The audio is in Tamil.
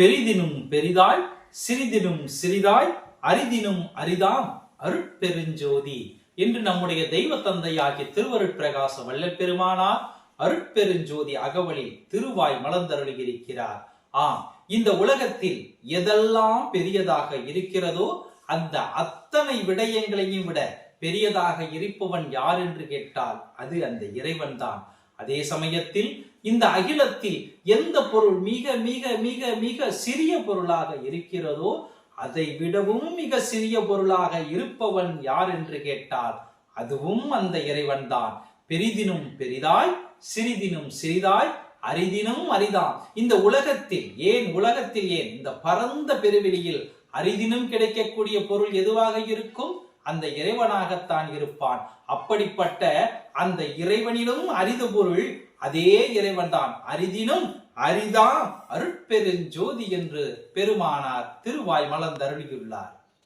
பெரிதினும் பெரிதாய் சிறிதினும் சிறிதாய் அரிதினும் அரிதாம் அருட்பெருஞ்சோதி என்று நம்முடைய தெய்வ தந்தையாகிய திருவருட்பிரகாச வள்ளல் பெருமானார் அருட்பெருஞ்சோதி அகவலில் திருவாய் மலர்ந்தருளியிருக்கிறார். ஆம் இந்த உலகத்தில் எதெல்லாம் பெரியதாக இருக்கிறதோ அந்த அத்தனை விடயங்களையும் விட பெரியதாக இருப்பவன் யார் என்று கேட்டால் அது அந்த இறைவன்தான். அதே சமயத்தில் இந்த அகிலத்தில் எந்த பொருள் மிக மிக மிக மிக சிறிய பொருளாக இருக்கிறதோ அதை விடவும் மிக சிறிய பொருளாக இருப்பவன் யார் என்று கேட்டால் அதுவும் அந்த இறைவன்தான். பெரிதினும் பெரிதாய் சிறிதினும் சிறிதாய் அரிதினும் அரிதாம். இந்த உலகத்தில் ஏன் உலகத்தில் ஏன்? இந்த பரந்த பெருவெளியில் அரிதினும் கிடைக்கக்கூடிய பொருள் எதுவாக இருக்கும்? அந்த இறைவனாகத்தான் இருப்பான். அப்படிப்பட்ட அந்த இறைவனிலும் அரித பொருள் அதே இறைவன்தான். அரிதினும் அரிதாம் அருட்பெருஞ்சோதி என்று பெருமானார் திருவாய் மலர்ந்தருளியுள்ளார்.